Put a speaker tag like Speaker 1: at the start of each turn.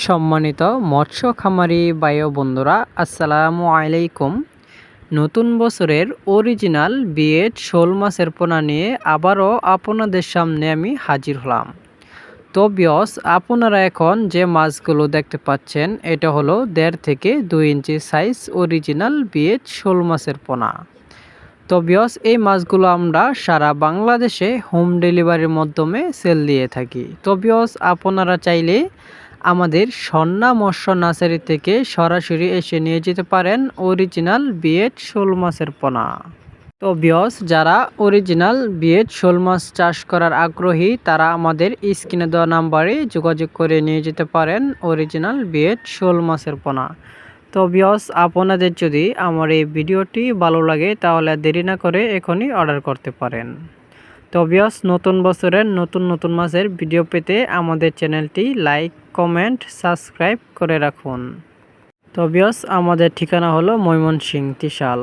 Speaker 1: সম্মানিত মৎস্য খামারি বায়ু বন্ধুরা, আসসালামু আলাইকুম। নতুন বছরের অরিজিনাল বিয়েট শোল মাছের পোনা নিয়ে আবারও আপনাদের সামনে আমি হাজির হলাম। তো বিয়স, আপনারা এখন যে মাছগুলো দেখতে পাচ্ছেন, এটা হলো দেড় থেকে দুই ইঞ্চি সাইজ অরিজিনাল বিয়েট শোল মাছের পোনা। তো বিয়স, এই মাছগুলো আমরা সারা বাংলাদেশে হোম ডেলিভারির মাধ্যমে সেল দিয়ে থাকি। তো বিয়স, আপনারা চাইলে আমাদের সন্না মৎস্য নার্সারি থেকে সরাসরি এসে নিয়ে যেতে পারেন অরিজিনাল বিয়েট শোল মাছের পোনা। তো বিয়স যারা অরিজিনাল বিয়েট শোল মাছ চাষ করার আগ্রহী, তারা আমাদের স্ক্রিনে দেওয়া নাম্বারে যোগাযোগ করে নিয়ে যেতে পারেন অরিজিনাল বিয়েট শোল মাছের পোনা। তো বিয়স আপনাদের যদি আমার এই ভিডিওটি ভালো লাগে, তাহলে দেরি না করে এখনই অর্ডার করতে পারেন। তো বিয়স নতুন বছরের নতুন নতুন মাসের ভিডিও পেতে আমাদের চ্যানেলটি লাইক কমেন্ট সাবস্ক্রাইব করে রাখুন। তো বিয়স আমাদের ঠিকানা হলো ময়মনসিং ত্রিশাল।